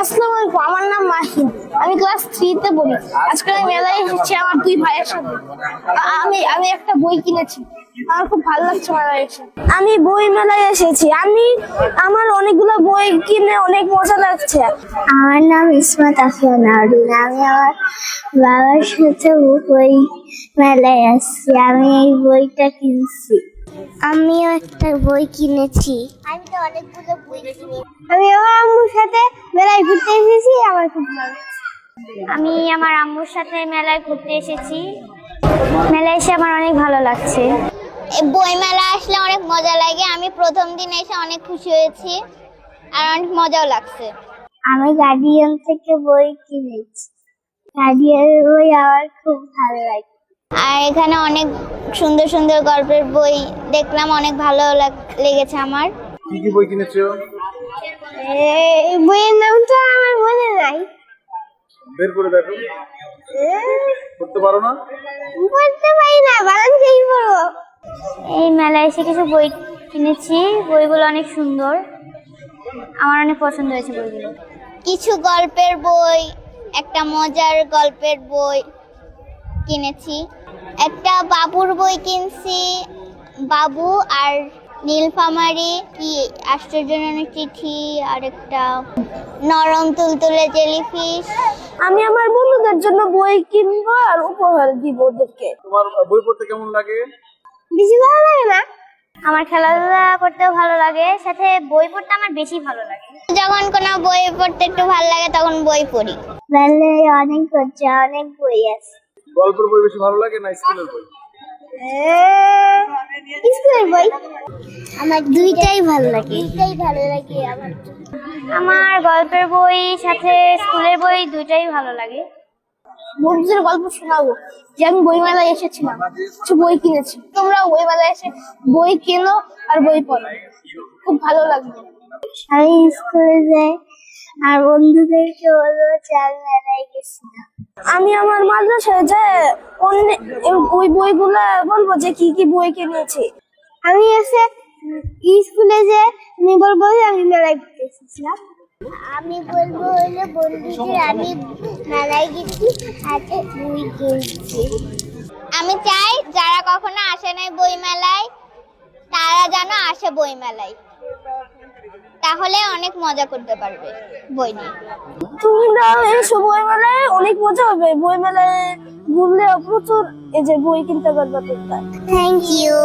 আসসালামু আলাইকুম আমার নাম মাহিম আমি ক্লাস থ্রিতে পড়ি। আজকে আমি মেলায় এসেছি আমার দুই ভাইয়ের সাথে। আমি আমি একটা বই কিনেছি। আমার খুব ভালো লাগছে মেলায় এসে। আমি বই মেলায় এসেছি। আমি আমার অনেকগুলো বই কিনে অনেক মজা লাগছে। আমার নাম ইসমাত আফিয়া নারুন আমি আমার বাবার সাথে বই মেলায় আসছি। আমি এই বইটা কিনছি। আমিও একটা বই কিনেছি। আমি তো অনেকগুলো বই কিনেছি। আমি আমার আম্মুর সাথে মেলায় ঘুরতে এসেছি আমার খুব ভালো আমি আমার আম্মুর সাথে মেলায় ঘুরতে এসেছি। মেলায় এসে আমার অনেক ভালো লাগছে। বই মেলা আসলে অনেক মজা লাগে। আমি প্রথম দিন এসে অনেক খুশি হয়েছি আর অনেক মজাও লাগছে। আমি গার্ডিয়ান থেকে বই কিনেছি। গার্ডিয়ানের বই আমার খুব ভালো লাগে। আর এখানে অনেক সুন্দর সুন্দর গল্পের বই দেখলাম অনেক ভালো লাগ- লেগেছে আমার। কি কি বই কিনেছো? এই বইয়ের নামটা আমার মনে নাই বের করে দেখো। করতে পারো না? পড়তে পারি না বাগান খেয়ে পড়ব এই মেলায় এসে কিছু বই কিনেছি বইগুলো অনেক সুন্দর। আমার অনেক পছন্দ হয়েছে বইগুলো। কিছু গল্পের বই একটা মজার গল্পের বই কিনেছি। একটা বাবুর বই কিনছি বাবু আর নীলফামারি কি আশ্চর্যজনক চিঠি আর একটা নরম তুলতুলে জেলিফিশ। আমি আমার বন্ধুদের জন্য বই কিনবো আর উপহার দিব ওদেরকে। তোমার বই পড়তে কেমন লাগে? বেশি ভালো লাগে না? আমার খেলাধুলা করতেও ভালো লাগে সাথে বই পড়তে আমার বেশি ভালো লাগে। যখন কোনো বই পড়তে একটু ভালো লাগে তখন বই পড়ি। মেলায় অনেক হচ্ছে অনেক বই আছে। গল্পের বই বেশি ভালো লাগে না স্কুলের বই? স্কুলের বই আমার দুইটাই ভালো লাগে দুইটাই ভালো লাগে আমার আমার গল্পের বই সাথে স্কুলের বই দুইটাই ভালো লাগে। বন্ধুদের গল্প শোনাবো। যে আমি বই মেলায় এসেছিলাম কিছু বই কিনেছি। তোমরা বই মেলায় এসে বই কেনো আর বই পড়ো। খুব ভালো লাগবে আমি স্কুলে যাই আর বন্ধুদেরকে বলব যে আমি মেলায় গেছিলাম। আমি আমার মাদ্রাসায় যে ওই বইগুলা বলব যে কি কি বই কিনেছি। আমি এসে স্কুলে যে আমি বলব যে আমি মেলায় ঘুরতে এসেছিলাম। আমি বলব হলো বন্ধুদের আমি মেলায় গেছি হাতে বই কিনছি। আমি চাই যারা কখনো আসে নাই বই মেলায় তারা যেন আসে বই মেলায় তাহলে অনেক মজা করতে পারবে বই নিয়ে। এসো বই মেলায় অনেক মজা হবে। বই মেলায় ঘুরলে প্রচুর এই যে বই কিনতে পারবে তোমরা। Thank you